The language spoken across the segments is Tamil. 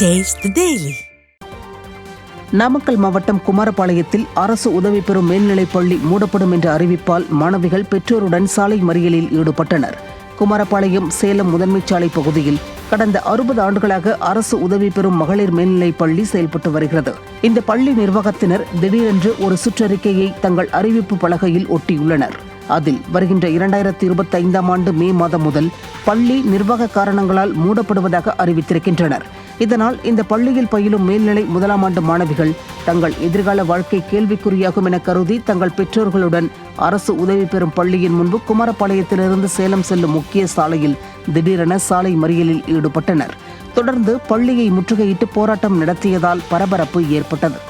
டேஸ்ட் டெய்லி நாமக்கல் மாவட்டம் குமாரபாளையத்தில் அரசு உதவி பெறும் மேல்நிலைப் பள்ளி மூடப்படும் என்ற அறிவிப்பால் மாணவிகள் பெற்றோருடன் சாலை மறியலில் ஈடுபட்டனர். குமாரபாளையம் சேலம் முதன்மை சாலை பகுதியில் கடந்த அறுபது ஆண்டுகளாக அரசு உதவி பெறும் மகளிர் மேல்நிலைப் பள்ளி செயல்பட்டு வருகிறது. இந்த பள்ளி நிர்வாகத்தினர் திடீரென்று ஒரு சுற்றறிக்கையை தங்கள் அறிவிப்பு பலகையில் ஒட்டியுள்ளனர். அதில் வருகின்ற இரண்டாயிரத்தி இருபத்தி ஐந்தாம் ஆண்டு மே மாதம் முதல் பள்ளி நிர்வாக காரணங்களால் மூடப்படுவதாக அறிவித்திருக்கின்றனர். இதனால் இந்த பள்ளியில் பயிலும் மேல்நிலை முதலாம் ஆண்டு மாணவிகள் தங்கள் எதிர்கால வாழ்க்கை கேள்விக்குறியாகும் என கருதி தங்கள் பெற்றோர்களுடன் அரசு உதவி பெறும் பள்ளியின் முன்பு குமாரபாளையத்திலிருந்து சேலம் செல்லும் முக்கிய சாலையில் திடீரென சாலை மறியலில் ஈடுபட்டனர். தொடர்ந்து பள்ளியை முற்றுகையிட்டு போராட்டம் நடத்தியதால் பரபரப்பு ஏற்பட்டது.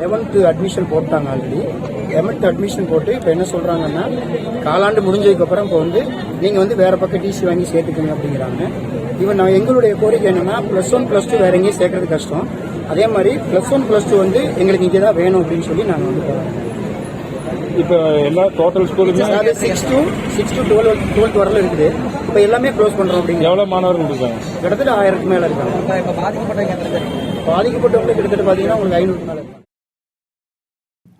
லெவன்த்து அட்மிஷன் போட்டாங்க ஆல்ரெடி லெவன்த்து அட்மிஷன் போட்டு இப்போ என்ன சொல்கிறாங்கன்னா காலாண்டு முடிஞ்சதுக்கப்புறம் இப்போ வந்து நீங்கள் வந்து வேறு பக்கம் டிசி வாங்கி சேர்த்துக்கணும் அப்படிங்கிறாங்க. இவன் நான் எங்களுடைய கோரிக்கை என்னன்னா ப்ளஸ் ஒன் ப்ளஸ் டூ வேற எங்கேயும் சேர்க்கறது கஷ்டம். அதே மாதிரி ப்ளஸ் ஒன் ப்ளஸ் டூ வந்து எங்களுக்கு இங்கே தான் வேணும் அப்படின்னு சொல்லி நாங்கள் வந்து போகிறோம் இப்போ எல்லா டோட்டல் ஸ்கூலுமே அதாவது six to six to twelve twelfth வரல இருக்குது. இப்போ எல்லாமே க்ளோஸ் பண்ணுறோம் அப்படிங்கிற எவ்வளோ மாணவர்கள் இருக்காங்க? கிட்டத்தட்ட ஆயிரத்துக்கு மேலே இருக்காங்க. பாதிக்கப்பட்டவங்க கிட்டத்தட்ட பார்த்தீங்கன்னா உங்களுக்கு ஐநூறுக்கு மேலே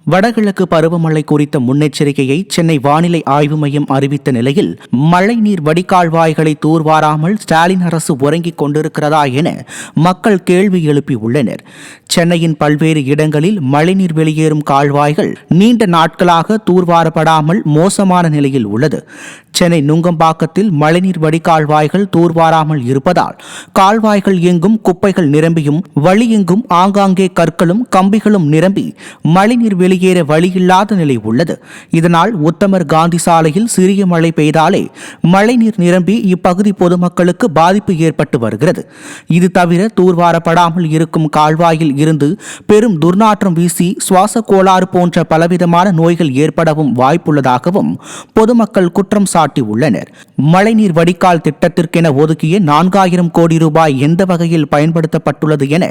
வடகிழக்கு பருவமழை குறித்த முன்னெச்சரிக்கையை சென்னை வானிலை ஆய்வு மையம் அறிவித்த நிலையில் மழைநீர் வடிகால்வாய்களை தூர்வாராமல் ஸ்டாலின் அரசு உறங்கிக் கொண்டிருக்கிறதா என மக்கள் கேள்வி எழுப்பியுள்ளனர் சென்னையின் பல்வேறு இடங்களில் மழைநீர் வெளியேறும் கால்வாய்கள் நீண்ட நாட்களாக தூர்வாரப்படாமல் மோசமான நிலையில் உள்ளது. சென்னை நுங்கம்பாக்கத்தில் மழைநீர் வடிகால்வாய்கள் தூர்வாராமல் இருப்பதால் கால்வாய்கள் எங்கும் குப்பைகள் நிரம்பியும் வழியெங்கும் ஆங்காங்கே கற்களும் கம்பிகளும் நிரம்பி மழைநீர் வெளியேற வழியில்லாத நிலை உள்ளது. இதனால் உத்தமர் காந்தி சாலையில் சிறிய மழை பெய்தாலே மழைநீர் நிரம்பி இப்பகுதி பொதுமக்களுக்கு பாதிப்பு ஏற்பட்டு வருகிறது. இது தவிர தூர்வாரப்படாமல் இருக்கும் கால்வாயில் இருந்து பெரும் துர்நாற்றம் வீசி சுவாச கோளாறு போன்ற பலவிதமான நோய்கள் ஏற்படவும் வாய்ப்புள்ளதாகவும் பொதுமக்கள் குற்றம் சாட்டியுள்ளனர். மழைநீர் வடிகால் திட்டத்திற்கென ஒதுக்கிய நான்காயிரம் கோடி ரூபாய் எந்த வகையில் பயன்படுத்தப்பட்டுள்ளது என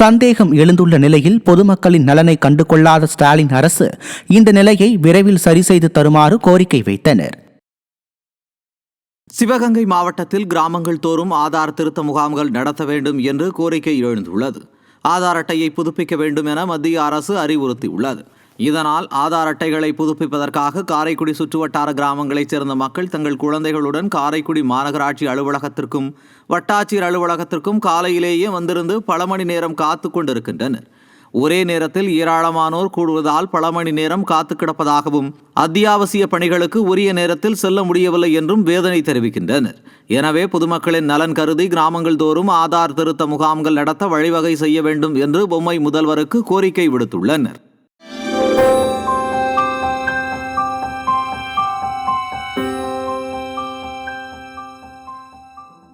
சந்தேகம் எழுந்துள்ள நிலையில் பொதுமக்களின் நலனை கண்டுகொள்ளாத ஸ்டாலின் ஸ்டாலின் அரசு இந்த நிலையை விரைவில் சரி செய்து தருமாறு கோரிக்கை வைத்தனர். சிவகங்கை மாவட்டத்தில் கிராமங்கள் தோறும் ஆதார் திருத்த முகாம்கள் நடத்த வேண்டும் என்று கோரிக்கை எழுந்துள்ளது. ஆதார் அட்டையை புதுப்பிக்க வேண்டும் என மத்திய அரசு அறிவுறுத்தியுள்ளது. இதனால் ஆதார் அட்டைகளை புதுப்பிப்பதற்காக காரைக்குடி சுற்றுவட்டார கிராமங்களைச் சேர்ந்த மக்கள் தங்கள் குழந்தைகளுடன் காரைக்குடி மாநகராட்சி அலுவலகத்திற்கும் வட்டாட்சியர் அலுவலகத்திற்கும் காலையிலேயே வந்திருந்து பல மணி நேரம் காத்து கொண்டிருக்கின்றனர். ஒரே நேரத்தில் ஏராளமானோர் கூடுவதால் பல மணி நேரம் காத்து கிடப்பதாகவும் அத்தியாவசிய பணிகளுக்கு உரிய நேரத்தில் செல்ல முடியவில்லை என்றும் வேதனை தெரிவிக்கின்றனர். எனவே பொதுமக்களின் நலன் கருதி கிராமங்கள் தோறும் ஆதார் திருத்த முகாம்கள் நடத்த வழிவகை செய்ய வேண்டும் என்று பொம்மை முதல்வருக்கு கோரிக்கை விடுத்துள்ளனர்.